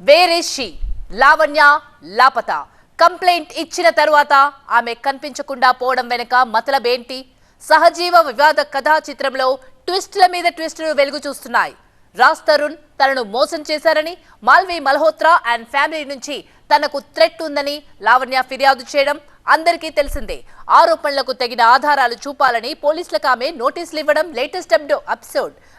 వేరే she Lavanya లాపత. Complaint ఇచ్చిన తరువాత ఆమె కనిపించకుండా పోవడం వెనుక మతలబేంటి సహజీవ వివాద కథా చిత్రంలో ట్విస్టుల మీద ట్విస్టులు వెలుగు చూస్తున్నాయి. రాజ్ తరుణ్ తనను మోసం చేశారని మాల్వి మల్హోత్రా అండ్ ఫ్యామిలీ నుంచి తనకు థ్రెట్ ఉందని లావణ్య ఫిర్యాదు చేయడం అందరికీ తెలిసిందే ఆరోపణలకు తగిన ఆధారాలు చూపాలని పోలీసులకు ఆమె నోటీసులు ఇవ్వడం లేటెస్ట్ అప్డో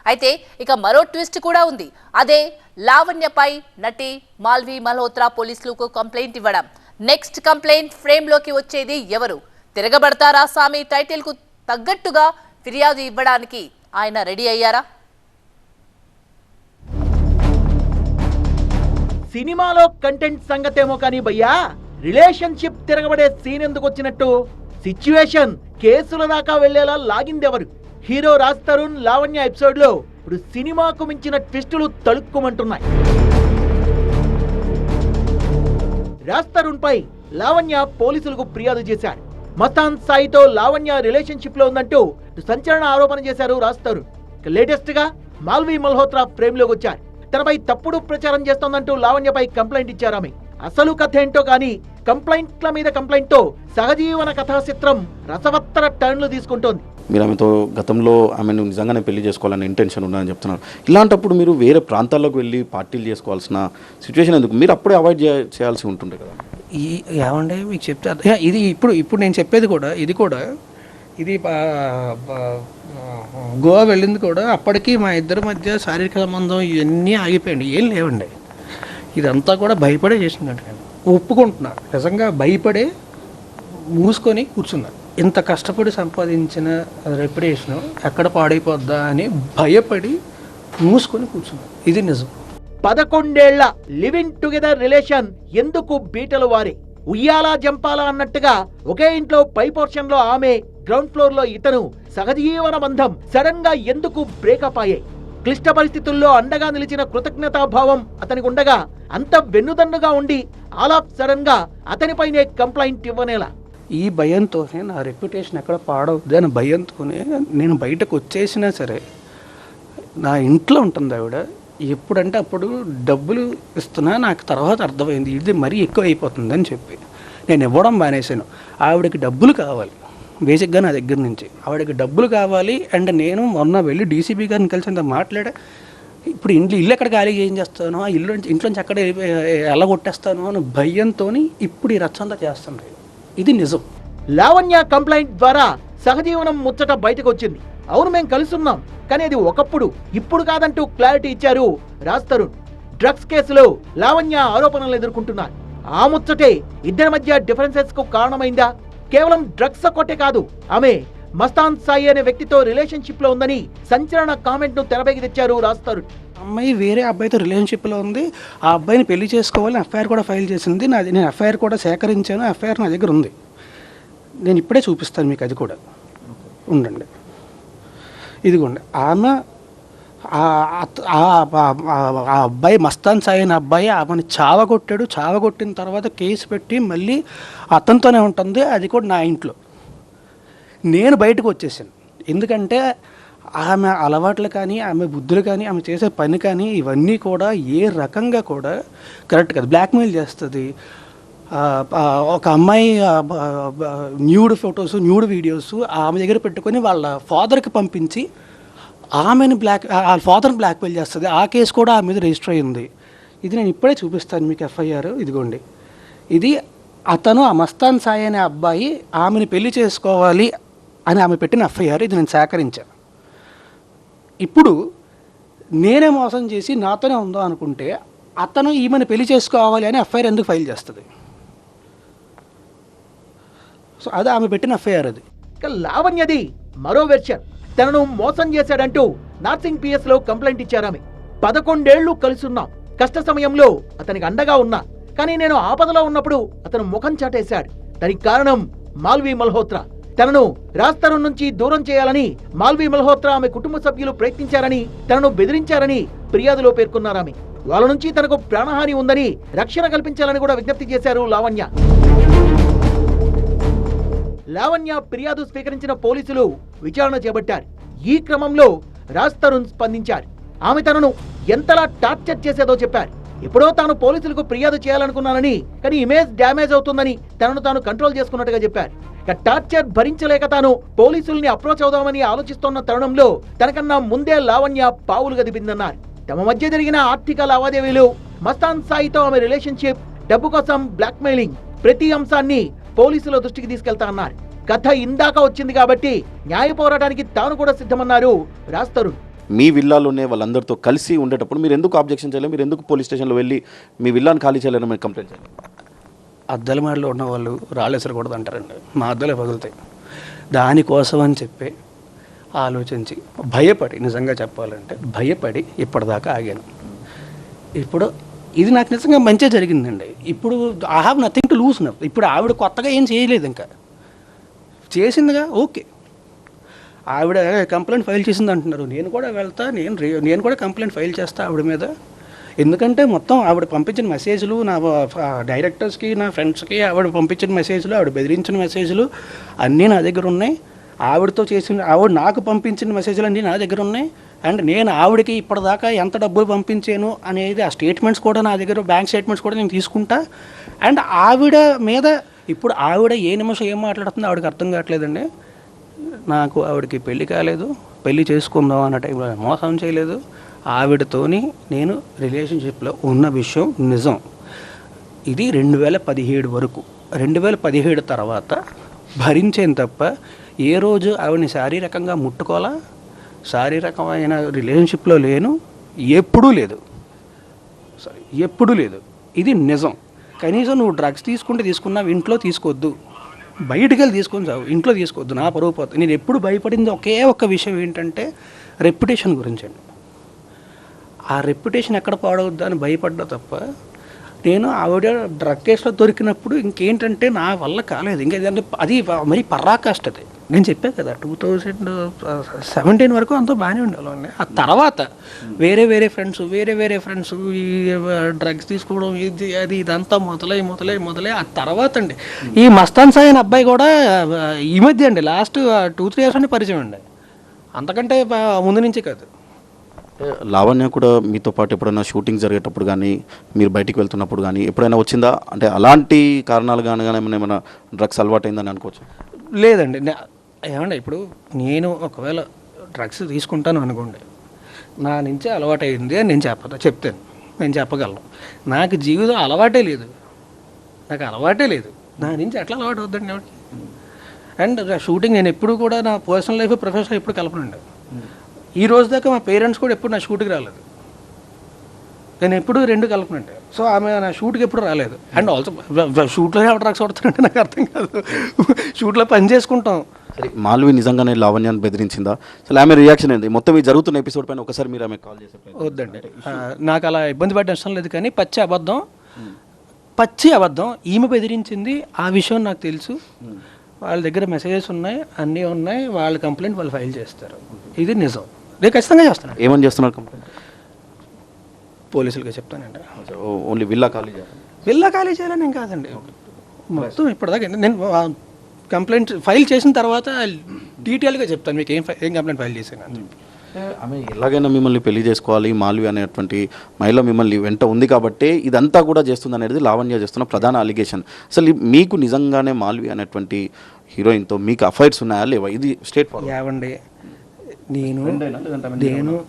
అయితే ఇక మరో ట్విస్ట్ కూడా ఉంది. అదే లావణ్యపై నటి మాల్వి మల్హోత్రా పోలీసులకు కంప్లైంట్ ఇవ్వడం. నెక్స్ట్ కంప్లైంట్ ఫ్రేమ్లోకి వచ్చేది ఎవరు? తిరగబడతారా స్వామి టైటిల్కు తగ్గట్టుగా ఫిర్యాదు ఇవ్వడానికి ఆయన రెడీ అయ్యారా? సినిమాలో కంటెంట్ సంగతేమో కానీ భయ్యా రిలేషన్షిప్ తిరగబడే సీన్ ఎందుకు వచ్చినట్టు? సిచ్యువేషన్ కేసుల దాకా వెళ్ళేలా లాగిందెవరు హీరో రాజ్ తరుణ్ లావణ్య ఎపిసోడ్లో ఇప్పుడు సినిమాకు మించిన ట్విస్టులు తలుక్కుమంటున్నాయి రాజ్ తరుణ్ పై లావణ్య పోలీసులకు ఫిర్యాదు చేశారు. మస్తాన్ సాయితో లావణ్య రిలేషన్షిప్లో ఉందంటూ సంచలన ఆరోపణ చేశారు రాజ్ తరుణ్. లేటెస్ట్గా మాల్వీ మల్హోత్రా ఫ్రేమ్లోకి వచ్చారు. తనపై తప్పుడు ప్రచారం చేస్తోందంటూ లావణ్యపై కంప్లైంట్ ఇచ్చారు ఆమె. అసలు కథ ఏంటో కానీ కంప్లైంట్ల మీద కంప్లైంట్తో సహజీవన కథా చిత్రం రసవత్తర టర్న్లు తీసుకుంటోంది. మీరు ఆమెతో గతంలో ఆమెను నిజంగానే పెళ్ళి చేసుకోవాలనే ఇంటెన్షన్ ఉన్నదని చెప్తున్నారు. ఇలాంటప్పుడు మీరు వేరే ప్రాంతాల్లోకి వెళ్ళి పార్టీలు చేసుకోవాల్సిన సిచ్యువేషన్ ఎందుకు? మీరు అప్పుడే అవాయిడ్ చేయాల్సి ఉంటుంది కదా. ఈ ఏమంటే మీకు చెప్తే ఇది ఇప్పుడు ఇప్పుడు నేను చెప్పేది కూడా ఇది కూడా ఇది గోవా వెళ్ళింది కూడా అప్పటికి మా ఇద్దరి మధ్య శారీరక సంబంధం ఇవన్నీ ఆగిపోయింది. ఏం లేవండి. ఇదంతా కూడా భయపడే చేసిందండి. ఒప్పుకుంటున్నారు. నిజంగా భయపడే మూసుకొని కూర్చున్నారు. ఇంత కష్టపడి సంపాదించిన రెప్యుటేషన్ ఎక్కడ పాడైపోద్దా అని భయపడి మూసుకొని కూర్చున్నారు. ఇది నిజం. పదకొండేళ్ళ లివింగ్ టుగెదర్ రిలేషన్ ఎందుకు బీటలు వారి? ఉయ్యాలా జంపాలా అన్నట్టుగా ఒకే ఇంట్లో పై పోర్షన్లో ఆమె గ్రౌండ్ ఫ్లోర్లో ఇతను సహజీవన బంధం సడన్గా ఎందుకు బ్రేకప్ అయ్యాయి? క్లిష్ట పరిస్థితుల్లో అండగా నిలిచిన కృతజ్ఞతాభావం అతనికి ఉండగా అంత వెన్నుదన్నుగా ఉండి ఆల్ ఆఫ్ సడన్గా అతనిపైనే కంప్లైంట్ ఇవ్వనేలా. ఈ భయంతోనే నా రెప్యుటేషన్ ఎక్కడ పాడవద్దు అని భయంతోనే నేను బయటకు వచ్చేసినా సరే నా ఇంట్లో ఉంటుంది ఆవిడ. ఎప్పుడంటే అప్పుడు డబ్బులు ఇస్తున్నా నాకు తర్వాత అర్థమైంది ఇది మరీ ఎక్కువ అయిపోతుంది అని చెప్పి. నేను ఇవ్వడం మానేశాను. ఆవిడకి డబ్బులు కావాలి బేసిక్గా నా దగ్గర నుంచి. ఆవిడకి డబ్బులు కావాలి అండ్ నేను మొన్న వెళ్ళి డీసీబీ గారిని కలిసి అంత మాట్లాడా ఇప్పుడు ఇంట్లో ఇల్లు ఎక్కడ ఖాళీ ఏం చేస్తాను? ఆ ఇల్లు నుంచి ఎక్కడ ఎలా అని భయంతో ఇప్పుడు ఈ రచ్చంతా చేస్తాను ఇది నిజం. లావణ్య కంప్లైంట్ ద్వారా సహజీవనం ముచ్చట బయటకు వచ్చింది అవును మేము కలుసున్నాం కానీ అది ఒకప్పుడు ఇప్పుడు కాదంటూ క్లారిటీ ఇచ్చారు రాజ్ తరుణ్. డ్రగ్స్ కేసులో లావణ్య ఆరోపణలు ఎదుర్కొంటున్నారు. ఆ ముచ్చటే ఇద్దరి మధ్య డిఫరెన్సెస్కు కారణమైందా? కేవలం డ్రగ్స్ కొట్టే కాదు ఆమె మస్తాన్ సాయి అనే వ్యక్తితో రిలేషన్షిప్లో ఉందని సంచలన కామెంట్ను తెరపైకి తెచ్చారు రాస్తారు అమ్మాయి వేరే అబ్బాయితో రిలేషన్షిప్లో ఉంది. ఆ అబ్బాయిని పెళ్ళి చేసుకోవాలని ఎఫ్ఐఆర్ కూడా ఫైల్ చేసింది. నాది నేను ఎఫ్ఐఆర్ కూడా సేకరించాను. ఎఫ్ఐఆర్ నా దగ్గర ఉంది. నేను ఇప్పుడే చూపిస్తాను మీకు అది కూడా. ఉండండి. ఇదిగోండి. ఆమె ఆ- ఆ అబ్బాయి మస్తాన్ సాయి అనే అబ్బాయి ఆమెను చావగొట్టాడు. చావగొట్టిన తర్వాత కేసు పెట్టి మళ్ళీ అతనితోనే ఉంటుంది. అది కూడా నా ఇంట్లో. నేను బయటకు వచ్చేసాను. ఎందుకంటే ఆమె అలవాట్లు కానీ ఆమె బుద్ధులు కానీ ఆమె చేసే పని కానీ ఇవన్నీ కూడా ఏ రకంగా కూడా కరెక్ట్ కాదు. బ్లాక్మెయిల్ చేస్తుంది. ఒక అమ్మాయి న్యూడ్ ఫొటోస్ న్యూడ్ వీడియోస్ ఆమె దగ్గర పెట్టుకొని వాళ్ళ ఫాదర్కి పంపించి ఆమెను బ్లాక్ వాళ్ళ ఫాదర్ని బ్లాక్మెయిల్ చేస్తుంది. ఆ కేసు కూడా ఆమె మీద రిజిస్టర్ అయింది ఇది నేను ఇప్పుడే చూపిస్తాను మీకు ఎఫ్ఐఆర్. ఇదిగోండి. ఇది అతను ఆ మస్తాన్ సాయి అనే అబ్బాయి ఆమెను పెళ్ళి చేసుకోవాలి అని ఆమె పెట్టిన ఎఫ్ఐఆర్ ఇది నేను సేకరించాను ఇప్పుడు నేనే మోసం చేసి నాతోనే ఉందో అనుకుంటే అతను ఈమెను పెళ్ళి చేసుకోవాలి అని ఎఫ్ఐఆర్ ఎందుకు ఫైల్ చేస్తుంది? సో అది ఆమె పెట్టిన ఎఫ్ఐఆర్ అది. లావణ్యది మరో వెర్షన్. తనను మోసం చేశాడంటూ నార్సింగ్ పిఎస్లో కంప్లైంట్ ఇచ్చారామె పదకొండేళ్ళు కలుసున్నాం. కష్ట సమయంలో అతనికి అండగా ఉన్నా. కానీ నేను ఆపదలో ఉన్నప్పుడు అతను ముఖం చాటేశాడు. దానికి కారణం మాల్వి మల్హోత్రా. తనను రాస్తరు నుంచి దూరం చేయాలని మాల్వి మల్హోత్రా ఆమె కుటుంబ సభ్యులు ప్రయత్నించారని తనను బెదిరించారని ఫిర్యాదులో పేర్కొన్నారామె వాళ్ళ నుంచి తనకు ప్రాణహాని ఉందని రక్షణ కల్పించాలని కూడా విజ్ఞప్తి చేశారు లావణ్య. లావణ్య ఫిర్యాదు స్వీకరించిన పోలీసులు విచారణ చేపట్టారు. ఈ క్రమంలో రాజ్ తరుణ్ స్పందించారు. ఆమె తనను ఎంతలా టార్చర్ చేసేదో చెప్పారు. ఎప్పుడో తాను పోలీసులకు ఫిర్యాదు చేయాలనుకున్నానని కానీ ఇమేజ్ డ్యామేజ్ అవుతుందని తనను తాను కంట్రోల్ చేసుకున్నట్టుగా చెప్పారు. ఇక టార్చర్ భరించలేక తాను పోలీసుల్ని అప్రోచ్ అవుదామని ఆలోచిస్తున్న తరుణంలో తనకన్నా ముందే లావణ్య పావులుగా గదిపిందన్నారు. తమ మధ్య జరిగిన ఆర్థిక లావాదేవీలు మస్తాన్ సాయితో ఆమె రిలేషన్షిప్ డబ్బు కోసం బ్లాక్మెయిలింగ్ ప్రతి అంశాన్ని పోలీసుల దృష్టికి తీసుకెళ్తా అన్నారు. కథ ఇందాక వచ్చింది కాబట్టి న్యాయ పోరాటానికి తాను కూడా సిద్ధమన్నారు రాస్తరుణ్ మీ విల్లాలోనే వాళ్ళందరితో కలిసి ఉండేటప్పుడు మీరు ఎందుకు ఆబ్జెక్షన్ చేయలేదు? మీరు ఎందుకు పోలీస్ స్టేషన్లో వెళ్ళి మీ విల్లాను ఖాళీ చేయాలని మీరు కంప్లైంట్ చేయాలి అద్దల ఉన్న వాళ్ళు రాళ్ళేసరకూడదు అంటారండి. మా అద్దలే పగులుతాయి. దానికోసం అని చెప్పి ఆలోచించి భయపడి నిజంగా చెప్పాలంటే భయపడి ఇప్పటిదాకా ఆగాను. ఇప్పుడు ఇది నాకు నిజంగా మంచిగా జరిగిందండి. ఇప్పుడు I have nothing to lose now ఇప్పుడు ఆవిడ కొత్తగా ఏం చేయలేదు ఇంకా. చేసిందిగా ఓకే. ఆవిడ కంప్లైంట్ ఫైల్ చేసింది అంటున్నారు. నేను కూడా వెళ్తా నేను రే- నేను కూడా కంప్లైంట్ ఫైల్ చేస్తా ఆవిడ మీద. ఎందుకంటే మొత్తం ఆవిడ పంపించిన మెసేజ్లు నా డైరెక్టర్స్కి నా ఫ్రెండ్స్కి ఆవిడ పంపించిన మెసేజ్లు ఆవిడ బెదిరించిన మెసేజ్లు అన్నీ నా దగ్గర ఉన్నాయి. ఆవిడతో చేసిన ఆవిడ నాకు పంపించిన మెసేజ్లు అన్నీ నా దగ్గర ఉన్నాయి. అండ్ నేను ఆవిడకి ఇప్పటిదాకా ఎంత డబ్బులు పంపించాను అనేది ఆ స్టేట్మెంట్స్ కూడా నా దగ్గర బ్యాంక్ స్టేట్మెంట్స్ కూడా నేను తీసుకుంటా. అండ్ ఆవిడ మీద ఇప్పుడు ఆవిడ ఏ నిమిషం ఏం మాట్లాడుతుందో ఆవిడకి అర్థం కావట్లేదండి. నాకు ఆవిడకి పెళ్ళి కాలేదు పెళ్ళి చేసుకుందాం అన్న టైంలో మోసం చేయలేదు. ఆవిడతోని నేను రిలేషన్షిప్లో ఉన్న విషయం నిజం. ఇది రెండు వేల పదిహేడు వరకు. రెండు వేల పదిహేడు తర్వాత భరించేను తప్ప ఏ రోజు ఆవిడని శారీరకంగా ముట్టుకోలా శారీరకమైన రిలేషన్షిప్లో లేను. ఎప్పుడూ లేదు. సారీ ఎప్పుడూ లేదు. ఇది నిజం. కనీసం నువ్వు డ్రగ్స్ తీసుకుంటే తీసుకున్నావు ఇంట్లో తీసుకోవద్దు. బయటికి వెళ్ళి తీసుకొని చావు ఇంట్లో తీసుకోవద్దు నా పరువు పోతుంది. నేను ఎప్పుడు భయపడింది ఒకే ఒక్క విషయం ఏంటంటే రెప్యుటేషన్ గురించి అండి. ఆ రెప్యుటేషన్ ఎక్కడ పాడవద్దు అని భయపడ్డా తప్ప నేను ఆవిడ డ్రగ్ కేసులో దొరికినప్పుడు ఇంకేంటంటే నా వల్ల కాలేదు. ఇంకా ఏదంటే అది మరీ పరాకాష్ట అది నేను చెప్పాను కదా టూ థౌజండ్ సెవెంటీన్ వరకు అంతా బాగానే ఉండాలండి ఆ తర్వాత వేరే వేరే ఫ్రెండ్స్ వేరే వేరే ఫ్రెండ్స్ ఈ డ్రగ్స్ తీసుకోవడం ఇది అది ఇదంతా మొదలై మొదలై మొదలై ఆ తర్వాత అండి. ఈ మస్తాన్ సాయి అనే అబ్బాయి కూడా ఈ మధ్య అండి లాస్ట్ టూ త్రీ ఇయర్స్ అని పరిచయం అండి. అంతకంటే ముందు నుంచి కాదు. లావణ్య కూడా మీతో పాటు ఎప్పుడైనా షూటింగ్ జరిగేటప్పుడు కానీ మీరు బయటికి వెళ్తున్నప్పుడు కానీ ఎప్పుడైనా వచ్చిందా? అంటే అలాంటి కారణాలు కానీ కానీ ఏమైనా ఏమైనా డ్రగ్స్ అలవాటైందని అనుకోవచ్చు? లేదండి ఏమండి ఇప్పుడు నేను ఒకవేళ డ్రగ్స్ తీసుకుంటాను అనుకోండి నా నుంచి అలవాటైంది అని నేను చెప్ప చెప్తాను నేను చెప్పగలను. నాకు జీవితం అలవాటే లేదు. నాకు అలవాటే లేదు. నా నుంచి ఎట్లా అలవాటు అవుతుందండి ఎవరికి అండ్ షూటింగ్ నేను ఎప్పుడు కూడా నా పర్సనల్ లైఫ్ ప్రొఫెషనల్ ఎప్పుడు కలపనండి. ఈ రోజు దాకా మా పేరెంట్స్ కూడా ఎప్పుడు నా షూట్కి రాలేదు. నేను ఎప్పుడు రెండు కలపనండి. సో ఆమె నా షూట్కి ఎప్పుడు రాలేదు. అండ్ ఆల్సో షూట్లో ఎవరు డ్రగ్స్ కొడతారంటే నాకు అర్థం కాదు. షూట్లో పని చేసుకుంటాం. సరే మాల్వి నిజంగానే లావణ్యాన్ని బెదిరించిందా? అసలు ఆమె రియాక్షన్ ఏంది? మొత్తం ఈ జరుగుతున్న ఎపిసోడ్ పైన ఒకసారి మీరు ఆమె కాల్ చేసే వద్దండి. నాకు అలా ఇబ్బంది పడ్డ ఇష్టం లేదు కానీ పచ్చి అబద్ధం పచ్చి అబద్ధం. ఈమె బెదిరించింది ఆ విషయం నాకు తెలుసు. వాళ్ళ దగ్గర మెసేజెస్ ఉన్నాయి అన్నీ ఉన్నాయి. వాళ్ళ కంప్లైంట్ వాళ్ళు ఫైల్ చేస్తారు. ఇది నిజం. నేను ఖచ్చితంగా చేస్తాను ఏమని చేస్తున్నారు కంప్లైంట్ పోలీసులకి చెప్తానండి. ఓన్లీ విల్లా ఖాళీ వెళ్ళా ఖాళీ చేయాలని ఏం కాదండి. మొత్తం ఇప్పటిదాకా నేను కంప్లైంట్ ఫైల్ చేసిన తర్వాత డీటెయిల్గా చెప్తాను. మీకు ఏం ఏం కంప్లైంట్ ఫైల్ చేశాను అని చెప్పి. ఆమె ఎలాగైనా మిమ్మల్ని పెళ్ళి చేసుకోవాలి మాల్వి అనేటువంటి మహిళ మిమ్మల్ని వెంట ఉంది కాబట్టి ఇదంతా కూడా చేస్తుంది అనేది లావణ్య చేస్తున్న ప్రధాన అలిగేషన్ అసలు మీకు నిజంగానే మాల్వి అనేటువంటి హీరోయిన్తో మీకు అఫైర్స్ ఉన్నాయా లేవా? ఇది స్టేట్ ఏవండి నేను నేను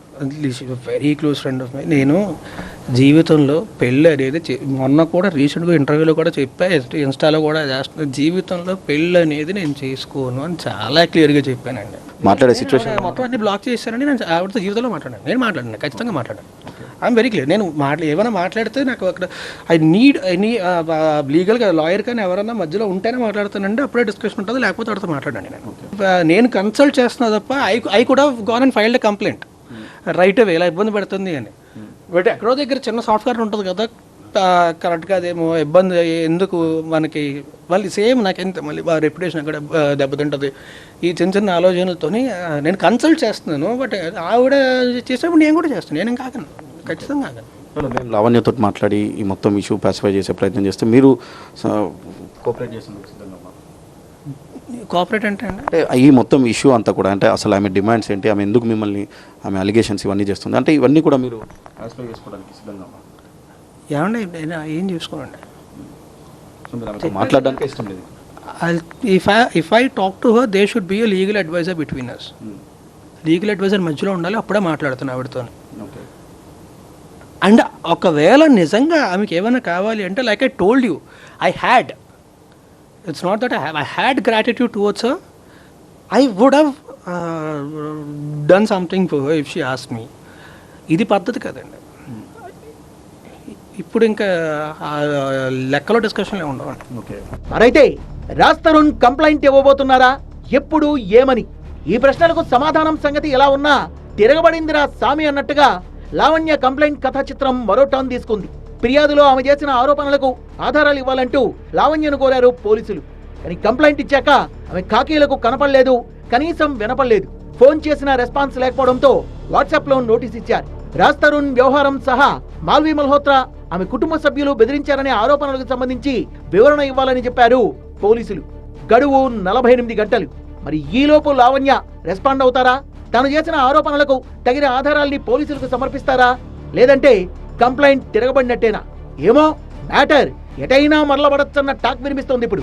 very close friend of my నేను జీవితంలో పెళ్ళి అనేది మొన్న కూడా రీసెంట్గా ఇంటర్వ్యూలో కూడా చెప్పా ఇన్స్టా- ఇన్స్టాలో కూడా చేస్తున్నా. జీవితంలో పెళ్ళి అనేది నేను చేసుకోను అని చాలా క్లియర్గా చెప్పానండి. మాట్లాడే సిచ్యువేషన్ మొత్తం అన్ని బ్లాక్ చేశారని నేను ఆవిడతో జీవితంలో మాట్లాడాను. నేను మాట్లాడాను ఖచ్చితంగా మాట్లాడాను. ఐఎమ్ వెరీ క్లియర్ నేను మాట్లా ఏమైనా మాట్లాడితే నాకు అక్కడ ఐ నీడ్ ఎనీ లీగల్గా లాయర్ కానీ ఎవరైనా మధ్యలో ఉంటేనే మాట్లాడుతానండి. అప్పుడే డిస్కషన్ ఉంటుంది. లేకపోతే అడితే మాట్లాడండి నేను. ఆ, నేను కన్సల్ట్ చేస్తున్నా తప్ప ఐ ఐ కూడా govern and filed complaint right away ఇలా ఇబ్బంది పెడుతుంది అని. బట్ ఎక్కడో దగ్గర చిన్న సాఫ్ట్వేర్ ఉంటుంది కదా కరెక్ట్గా అదేమో ఇబ్బంది ఎందుకు మనకి మళ్ళీ సేమ్ నాకు ఎంత మళ్ళీ రెప్యుటేషన్ అక్కడ ఆ, దెబ్బతింటుంది? ఈ చిన్న చిన్న ఆలోచనలతోని నేను కన్సల్ట్ చేస్తున్నాను. బట్ ఆవిడ చేసేప్పుడు నేను కూడా చేస్తాను. నేను కాకను. ఖచ్చితంగా. మేము లావణ్యతో మాట్లాడి ఈ మొత్తం ఇష్యూ పాసిఫై చేసే ప్రయత్నం చేస్తే మీరు కోఆపరేట్. కోఆపరేట్ అంటే అండి? అంటే ఈ మొత్తం ఇష్యూ అంతా కూడా అంటే అసలు ఆమె డిమాండ్స్ ఏంటి ఆమె ఎందుకు మిమ్మల్ని ఆమె అలిగేషన్స్ ఇవన్నీ చేస్తుంది అంటే ఇవన్నీ కూడా మీరు చేసుకోవడానికి సిద్ధంగా. ఏమండి ఏం ఆమెతో మాట్లాడడానికి ఇష్టం లేదు. If I if I talk to her they should be legal advisor between us legal advisor మధ్యలో ఉండాలి అప్పుడే మాట్లాడుతున్నా ఆవిడతో ఓకే అండ్ ఒకవేళ నిజంగా ఆమెకి ఏమైనా కావాలి అంటే like I told you I had it's not that I have I had gratitude towards I would have done something if she ask me ఇది పద్ధతి కదండి. ఇప్పుడు ఇంకా లెక్కలో డిస్కషన్లే ఉండవండి. ఓకే. మరైతే రాజ్ తరుణ్ కంప్లైంట్ ఇవ్వబోతున్నారా? ఎప్పుడు ఏమని? ఈ ప్రశ్నలకు సమాధానం సంగతి ఎలా ఉన్నా తిరగబడిందిరా సామి అన్నట్టుగా లావణ్య కంప్లైంట్ కథా చిత్రం మరో టర్న్ తీసుకుంది. ఫిర్యాదులో ఆమె చేసిన ఆరోపణలకు ఆధారాలు ఇవ్వాలంటూ లావణ్యను కోరారు పోలీసులు. కానీ కంప్లైంట్ ఇచ్చాక ఆమె కాకీలకు కనపడలేదు కనీసం వినపడలేదు. ఫోన్ చేసిన రెస్పాన్స్ లేకపోవడంతో వాట్సాప్లో నోటీస్ ఇచ్చారు. రాజ్ తరుణ్ వ్యవహారం సహా మాల్వి మల్హోత్రా ఆమె కుటుంబ సభ్యులు బెదిరించారనే ఆరోపణలకు సంబంధించి వివరణ ఇవ్వాలని చెప్పారు పోలీసులు. గడువు నలభై ఎనిమిది గంటలు. మరి ఈలోపు లావణ్య రెస్పాండ్ అవుతారా? తను చేసిన ఆరోపణలకు తగిన ఆధారాల్ని పోలీసులకు సమర్పిస్తారా? లేదంటే కంప్లైంట్ తిరగబడినట్టేనా? ఏమో మ్యాటర్ ఎటైనా మరలబడచ్చన్న టాక్ వినిపిస్తోంది ఇప్పుడు.